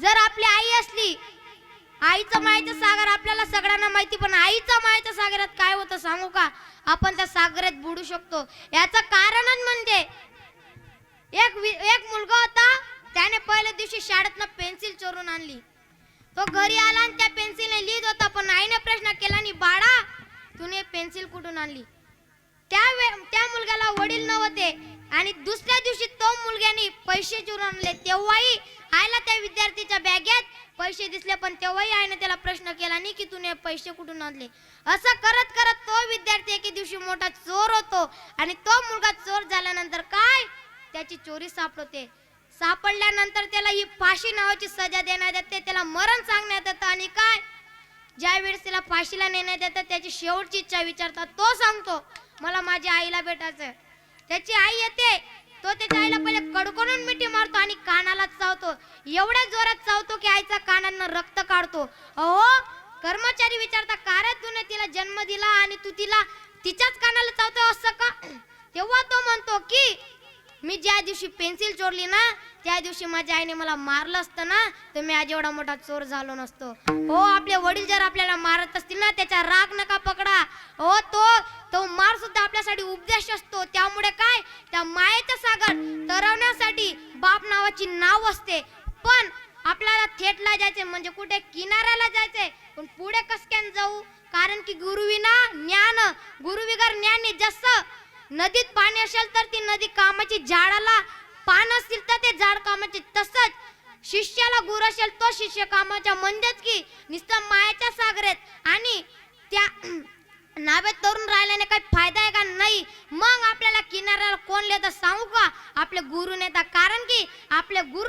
जर आपली आई असली आईचं मायचं सागर आपल्याला सगळ्यांना माहिती पण आईचं मायचं सागरात काय होतं सांगू का? आपण त्या सागरात बुडू शकतो. याचं कारणच म्हणजे एक एक मुलगा होता त्याने पहिल्या दिवशी शाळेतनं पेन्सिल चोरून आणली. तो घरी आला आणि त्या पेन्सिलने लिहित होता पण आईने प्रश्न केला आणि बाळा तुने पेन्सिल कुठून आणली? त्या वे- त्या मुलग्याला वडील नव्हते आणि दुसऱ्या दिवशी तो मुलग्याने पैसे चोरून आणले. तेव्हाही आईला पैसे दिसले पण तेव्हाही आईने त्याला प्रश्न केला नाही की तुने पैसे कुठून आणले? असं करत करत तो विद्यार्थी एके दिवशी मोठा चोर होतो आणि तो मुलगा चोर झाल्यानंतर काय? त्याची चोरी सापडते. सापडल्यानंतर त्याला ही फाशी नावाची सजा देण्यात येते त्याला मरण सांगण्यात येतं आणि काय? ज्या वेळेस त्याला फाशीला नेण्यात येतं त्याची शेवटची इच्छा विचारतात तो सांगतो मला माझ्या आईला भेटायचं त्याची आई येते तो त्याच्या आईला पहिले कडकडून मिठी मारतो आणि कानाला चावतो. एवढ्या जोरात चावतो की आईचा कानांना रक्त काढतो. अहो कर्मचारी विचारता का रे तुने तिला जन्म दिला आणि तू तिला तिच्याच कानाला चावतो असं का? तेव्हा तो म्हणतो की मी ज्या दिवशी पेन्सिल चोरली ना त्या दिवशी माझ्या आईने मला मारलं असतं ना तर मी आज एवढा मोठा चोर झालो नसतो. हो आपले वडील जर आपल्याला मारत असतील ना त्याचा राग नका पकडा. हो तो तो मार सुद्धा आपल्यासाठी उपदेश असतो. त्यामुळे काय? त्या मायेच्या सागर तरवण्यासाठी बाप नावाची नाव असते. पण आपल्याला थेटला जायचे म्हणजे कुठे किनाऱ्याला जायचे. पण पुढे कसक्यान जाऊ? कारण की गुरुविना ज्ञान गुरुविगर ज्ञानी जसं नदीत पाणी असेल तर ती नदी कामाची झाडाला पान असतील तर ते झाड कामाचे. तसंच शिष्याला गुरु असेल तो शिष्य कामाच्या म्हणजेच की नुसतं मायाच्या सागरेत. आणि त्या नावेत तरुण राहिले काही फायदा आहे का नाही मग आपल्याला किनाऱ्याला कोण लिहितं सांगू का? आपले गुरु नेता कारण की आपले गुरु